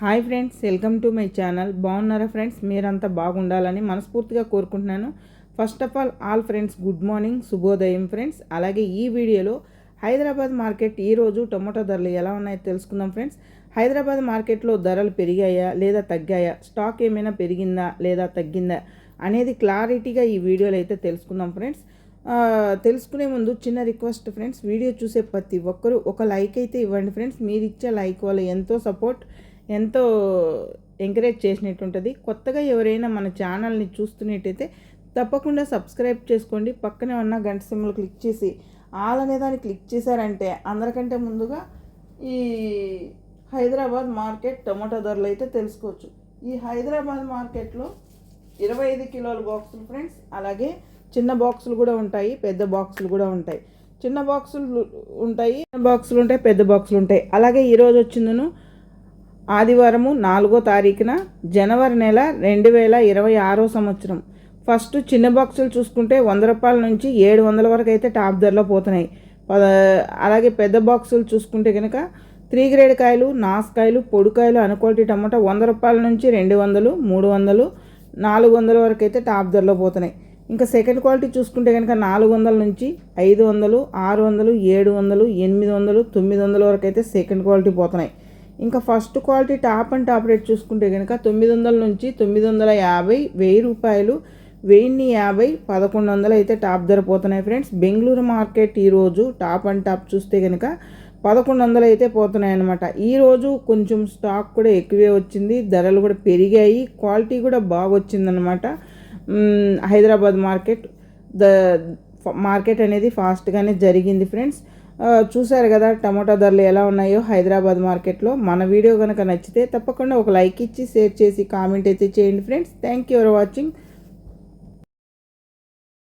Hi friends welcome to my channel. బాగున్నారా friends? మీరంతా బాగుండాలని మనస్ఫూర్తిగా కోరుకుంటున్నాను. First of all all friends good morning శుభోదయం ఫ్రెండ్స్. అలాగే ఈ వీడియోలో హైదరాబాద్ మార్కెట్ ఈరోజు టొమాటో ధరలు ఎలా ఉన్నాయో తెలుసుకుందాం ఫ్రెండ్స్. హైదరాబాద్ మార్కెట్లో ధరలు పెరిగాయా లేదా తగ్గాయా? స్టాక్ ఏమైనా పెరిగిందా లేదా తగ్గిందా అనేది క్లారిటీగా ఈ వీడియోలో అయితే తెలుసుకుందాం ఫ్రెండ్స్. తెలుసుకునే ముందు చిన్న రిక్వెస్ట్ ఫ్రెండ్స్. వీడియో చూసే ప్రతి ఒక్కరూ ఒక లైక్ అయితే ఇవ్వండి ఫ్రెండ్స్. మీరు ఇచ్చే లైక్ వల్ల ఎంతో సపోర్ట్ ఎంతో ఎంకరేజ్ చేసినట్టు ఉంటుంది కొత్తగా ఎవరైనా మన ఛానల్ని చూస్తున్నట్టయితే తప్పకుండా సబ్స్క్రైబ్ చేసుకోండి. పక్కనే ఉన్న గంట సింబల్ క్లిక్ చేసి ఆల్ అనే దాన్ని క్లిక్ చేశారంటే అందరికంటే ముందుగా ఈ హైదరాబాద్ మార్కెట్ టమాటో ధరలు అయితే తెలుసుకోవచ్చు. ఈ హైదరాబాద్ మార్కెట్లో ఇరవై ఐదు కిలోల బాక్సులు ఫ్రెండ్స్ అలాగే చిన్న బాక్సులు కూడా ఉంటాయి పెద్ద బాక్సులు కూడా ఉంటాయి. చిన్న బాక్సులు ఉంటాయి చిన్న బాక్సులు ఉంటాయి పెద్ద బాక్సులు ఉంటాయి. అలాగే ఈరోజు వచ్చిందను ఆదివారము నాలుగో తారీఖున జనవరి నెల రెండు వేల ఇరవై ఆరో సంవత్సరం. ఫస్ట్ చిన్న బాక్సులు చూసుకుంటే వంద రూపాయల నుంచి ఏడు వందల వరకు అయితే టాప్ ధరలో పోతున్నాయి. అలాగే పెద్ద బాక్సులు చూసుకుంటే కనుక త్రీ గ్రేడ్ కాయలు నాసుకాయలు పొడికాయలు అనుకోటి టమాటా వంద రూపాయల నుంచి రెండు వందలు మూడు వందలు నాలుగు వందల వరకు అయితే టాప్ ధరలో పోతున్నాయి. ఇంకా సెకండ్ క్వాలిటీ చూసుకుంటే కనుక నాలుగు వందల నుంచి ఐదు వందలు ఆరు వందలు ఏడు వందలు ఎనిమిది వందలు తొమ్మిది వందల వరకు అయితే సెకండ్ క్వాలిటీ పోతున్నాయి. ఇంకా first quality top and top rate చూసుకుంటే కనుక తొమ్మిది వందల నుంచి తొమ్మిది వందల యాభై వెయ్యి రూపాయలు వెయ్యిన్ని యాభై పదకొండు వందలు అయితే టాప్ ధర పోతున్నాయి ఫ్రెండ్స్. బెంగళూరు మార్కెట్ ఈరోజు టాప్ అండ్ టాప్ చూస్తే కనుక పదకొండు వందలు అయితే పోతున్నాయి అనమాట ఈరోజు కొంచెం స్టాక్ కూడా ఎక్కువే వచ్చింది ధరలు కూడా పెరిగాయి క్వాలిటీ కూడా బాగా వచ్చిందనమాట హైదరాబాద్ మార్కెట్ ద మార్కెట్ అనేది ఫాస్ట్గానే జరిగింది ఫ్రెండ్స్. చూశారు కదా టమాటా ధరలు ఎలా ఉన్నాయో హైదరాబాద్ మార్కెట్లో. మన వీడియో కనుక నచ్చితే తప్పకుండా ఒక లైక్ ఇచ్చి షేర్ చేసి కామెంట్ అయితే చేయండి friends. Thank you for watching